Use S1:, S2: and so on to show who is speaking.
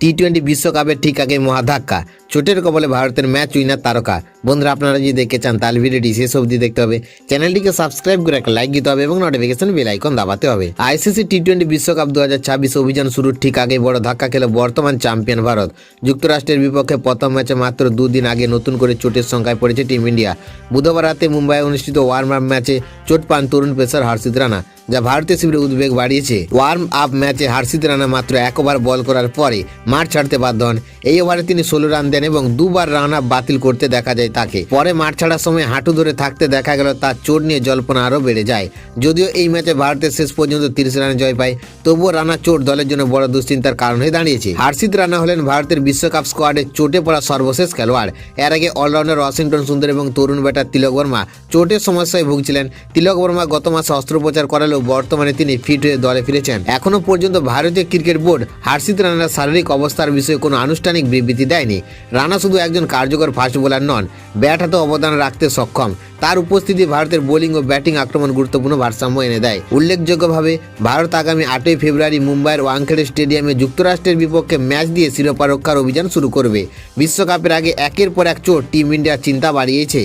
S1: T twenty বিশ্বকাপের ঠিক আগে মহাধাক্কা চোটের কবলে ভারতের ম্যাচ উইনার তারকা। বন্ধুরা, আপনারা যদি দেখতে চান, তাহলে ভিডিওটি শেষ অবধি দেখতে হবে। চ্যানেলটিকে সাবস্ক্রাইব করে একটা লাইক দিতে হবে এবং নোটিফিকেশন বেল আইকন দাবাতে হবে। আইসিসি টি টোয়েন্টি বিশ্বকাপ দু হাজার ছাব্বিশ অভিযান শুরুর ঠিক আগে বড় ধাক্কা খেল বর্তমান চ্যাম্পিয়ন ভারত। যুক্তরাষ্ট্রের বিপক্ষে প্রথম ম্যাচে মাত্র দুদিন আগে নতুন করে চোটের সংখ্যায় পড়েছে টিম ইন্ডিয়া। বুধবার রাতে মুম্বাইয়ে অনুষ্ঠিত ওয়ার্ম আপ ম্যাচে চোট পান তরুণ পেসার হর্ষিত রানা, যা ভারতীয় শিবিরে উদ্বেগ বাড়িয়েছে। ওয়ার্ম আপ ম্যাচে হার্ষিত রানা মাত্র এক ওভার বল করার পরে মাঠ ছাড়তে বাধ্য হন। এই ওভারে তিনি ষোলো রান দেন এবং দুবার রান বাতিল করতে দেখা যায় তাকে। পরে মাঠ ছাড়ার সময় হাঁটু ধরে থাকতে দেখা গেল তার চোট নিয়ে জল্পনা আরও বেড়ে যায়। যদিও এই ম্যাচে ভারতের শেষ পর্যন্ত তিরিশ রানে জয় পায়, তবুও রানা চোট দলের জন্য বড় দুশ্চিন্তার কারণ হয়ে দাঁড়িয়েছে। হার্ষিত রানা হলেন ভারতের বিশ্বকাপ স্কোয়াডে চোটে পড়া সর্বশেষ খেলোয়াড়। এর আগে অলরাউন্ডার ওয়াশিংটন সুন্দর এবং তরুণ ব্যাটার তিলক বর্মা চোটের সমস্যায় ভুগছিলেন। তিলক বর্মা গত মাসে অস্ত্রোপচার করালেও বর্তমানে তিনি ফিট হয়ে দলে ফিরেছেন। এখনও পর্যন্ত ভারতীয় ক্রিকেট বোর্ড হার্ষিত রানার শারীরিক অবস্থার বিষয়ে কোনো আনুষ্ঠানিক বিবৃতি দেয়নি। রানা শুধু একজন কার্যকর ফাস্ট বোলার নন ব্যাট হাতে অবদান রাখতে সক্ষম। তার উপস্থিতি ভারতের বোলিং ও ব্যাটিং আক্রমণ গুরুত্বপূর্ণ ভারসাম্য এনে দেয়। উল্লেখযোগ্যভাবে, ভারত আগামী আটই ফেব্রুয়ারি মুম্বাইয়ের ওয়াংখেড়ে স্টেডিয়ামে যুক্তরাষ্ট্রের বিপক্ষে ম্যাচ দিয়ে শিরোপা রক্ষার অভিযান শুরু করবে। বিশ্বকাপের আগে একের পর এক চোট টিম ইন্ডিয়ার চিন্তা বাড়িয়েছে।